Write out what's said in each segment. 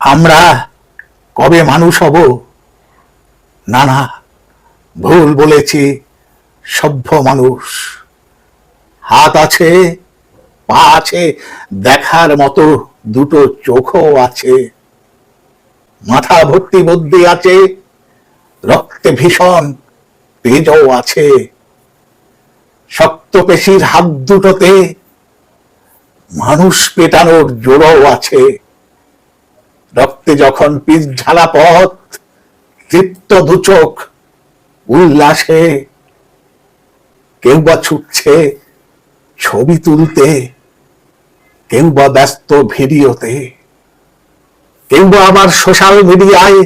আমরা কবে মানুষ হব? না না ভুল বলেছি, সভ্য মানুষ। হাত আছে, পা আছে, দেখার মতো দুটো চোখও আছে। মাথা ভর্তি বুদ্ধি আছে, রক্তে ভীষণ তেজও আছে। শক্ত পেশির হাত দুটোতে মানুষ পেটানোর জোরও আছে। রক্তে যখন পিচ ঢালা পথ, তৃপ্ত দুচোখ উল্লাসে কেউ বা ছুটছে ছবি তুলতে কেউ বা ব্যস্ত ভিডিওতে কেউ বা আবার সোশ্যাল মিডিয়ায়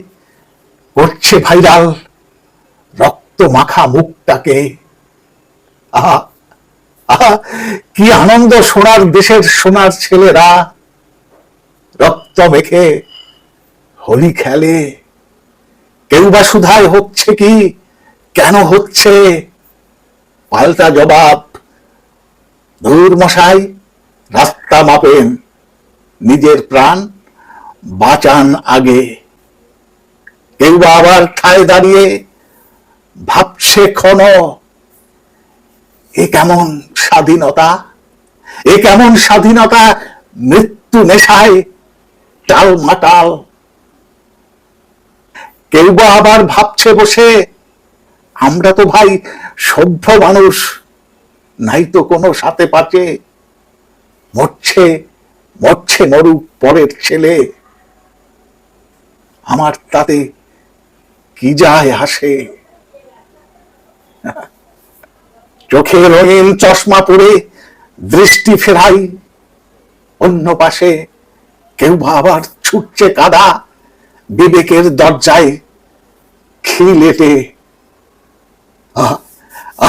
করছে ভাইরাল রক্ত মাখা মুখটাকে। আহা কি আনন্দ সোনার দেশের সোনার ছেলেরা। রক্ত মেখে হোলি খেলে। কেউ বা সুধায় হচ্ছে কি? কেন হচ্ছে? পাল্টা জবাব ধুর মশাই, রাস্তা মাপেন নিজের প্রাণ, বাঁচান আগে। কেউ বা আবার ঠায় দাঁড়িয়ে ভাবছে ক্ষণ, এ কেমন স্বাধীনতা? এ কেমন স্বাধীনতা? মৃত্যু নেশায় টাল মাটাল কেউ বা আবার ভাবছে বসে, আমরা তো ভাই সভ্য মানুষ, নাই তো কোনো সাথে পাচে। মরছে মরছে মরুক পরের ছেলে। আমার তাতে কি যায় আসে চোখে রঙিন চশমা পরে দৃষ্টি ফেরাই অন্য পাশে। কেউ বা আবার ছুটছে কাদা বিবেকের দরজায়। খিলেটে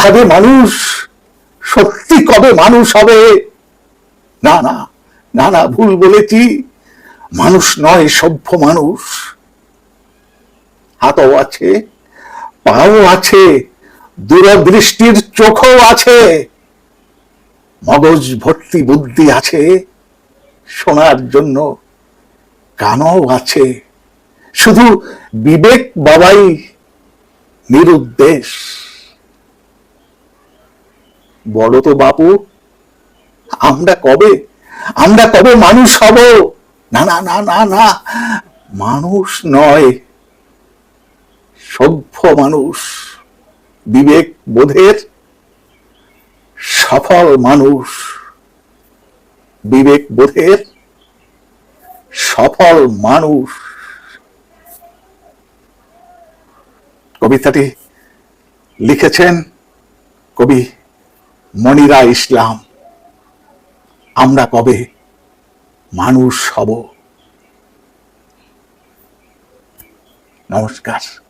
আরে মানুষ, সত্যি কবে মানুষ হবে? না না না না, ভুল বলেছি। মানুষ নয়, সভ্য মানুষ। হাতও আছে, পাও আছে, দূরদৃষ্টির চোখও আছে, মগজ ভর্তি বুদ্ধি আছে, শোনার জন্য কানও আছে। শুধু বিবেক বাবাই নিরুদ্দেশ। বলো তো বাপু, আমরা কবে আমরা কবে মানুষ হব? না না না না না, মানুষ নয়, সভ্য মানুষ। বিবেক বোধের সফল মানুষ। বিবেক বোধের সফল মানুষ। কবিতাটি লিখেছেন কবি মনিরা ইসলাম। আমরা কবে মানুষ হব? নমস্কার।